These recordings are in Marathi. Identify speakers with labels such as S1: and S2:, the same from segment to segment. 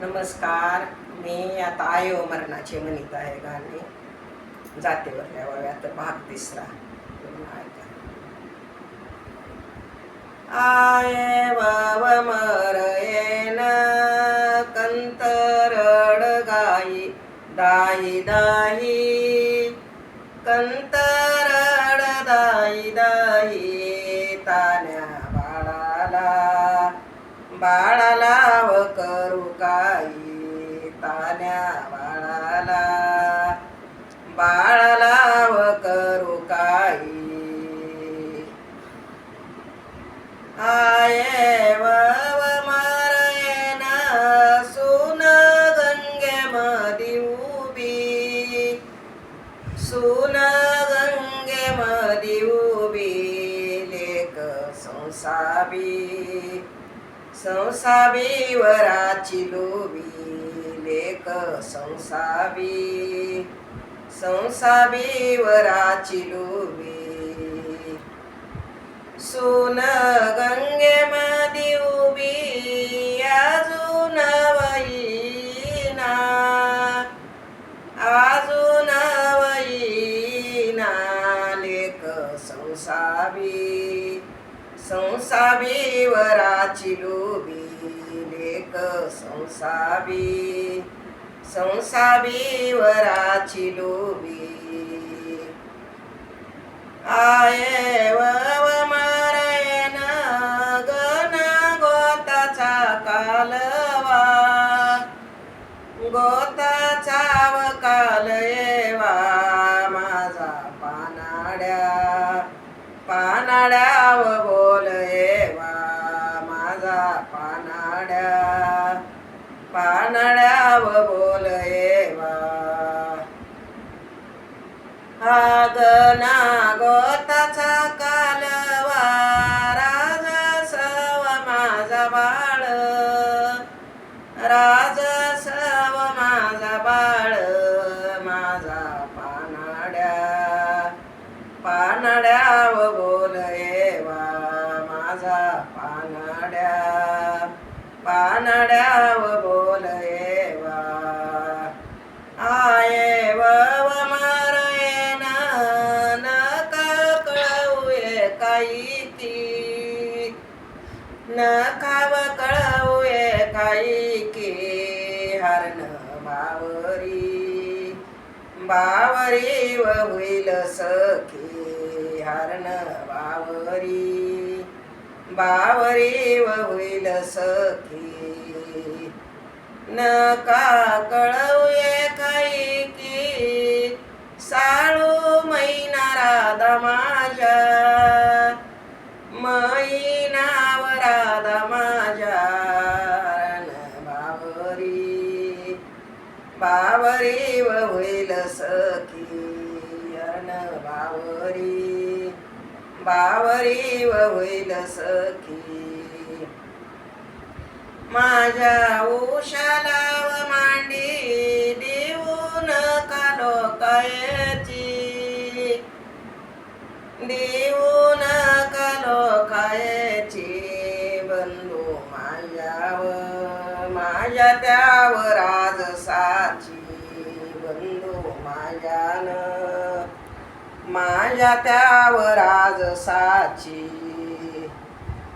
S1: नमस्कार. मी आता आय मरणाचे म्हणत आहे गाणे. जातेवर आता भाग तिसरा. आय वाव मर येन कंतरड गाई दाई दाही. कंतरड दाई दाही तान्या बाळाला व करू काही. तान्या बाळाला. बाळाला व करू काही. आये वव संसाबी. सुन लेक वराची लोबी लेख संसावी. संसाबी वराची लोबी सोन गंगे मधी उभी वराची लोबी लेक संसाबी. संसाबी वराची लोबी आये वव मारयन गण गोताचा कालवा. गोताचा व काल माझा पानाड्या. पानाड्या व आगना गोताचा नकाव कळवूये काही के हरण बावरी. बावरी व होईल सखे हरण बावरी. बावरी व होईल सखी नका कळवूये काही की साळू मैना राधा माझ्या बावरी बावरी व होईल सखी. माझ्या उशाला व मांडी देऊन कालो कायची देऊन कालो कायची बंधू माझ्याव माझ्या त्यावर आज साची. बंधू माझ्यानं माझ्या त्यावर आज साची.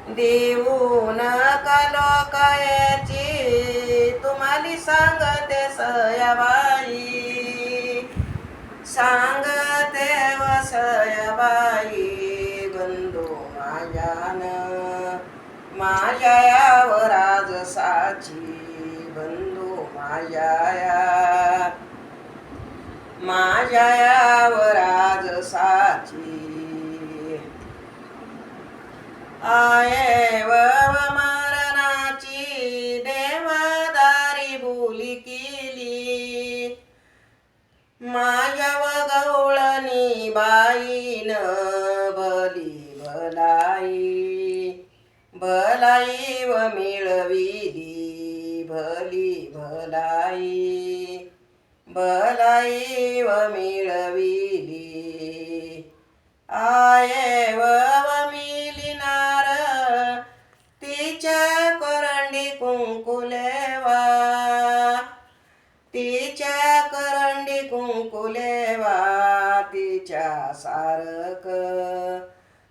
S1: देऊन कालो कायची तुम्हाला सांगते सयाबाई. सांगते वसयाबाई बंधू माझ्यान. माझ्या यावर आज साची बंधू माझ्या या. माझ्या यावर राज साची आये वव मरणाची देवदारी बोली केली. माझ्या व गवळणी बाईन भली भलाई भलाई व मिळविली भली भलाई भलाई व मिळविली. आये व तिच्या करंडी कुंकुलेवा तिच्या सारक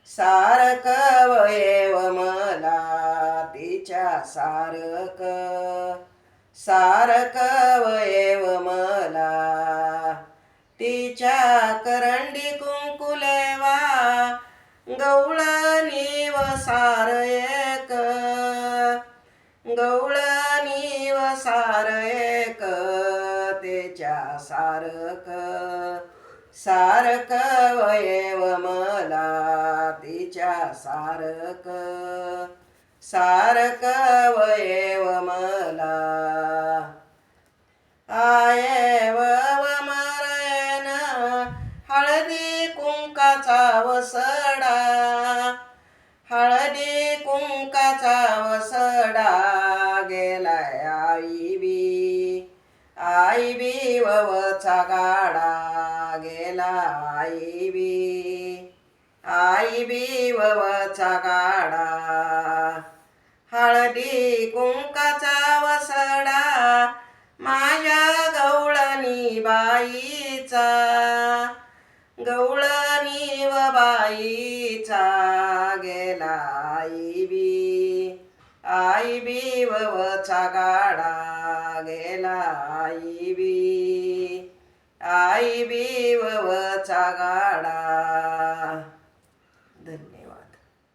S1: सारक वयव मला तिच्या सारक सारक वयव मला तिच्या करंडी कुंकुलेवा गवळणी व सार एक. गवळ सारक वयव मला तिच्या सारक. सारक वयव मला. आयव व हळदी कुंकाचा वसडा. हळदी कुंकाचा वसडा गेलाय आई बी आई बी ववचा गाडा. गेला आई बी आई बी ववचा गाडा. हळदी कुंकाचा वसडा. माझ्या गवळणी बाईचा. गवळणी व बाईचा गेला आई बी आई बी ववचा गाडा गेला आई बी आई बी ववचा गाडा.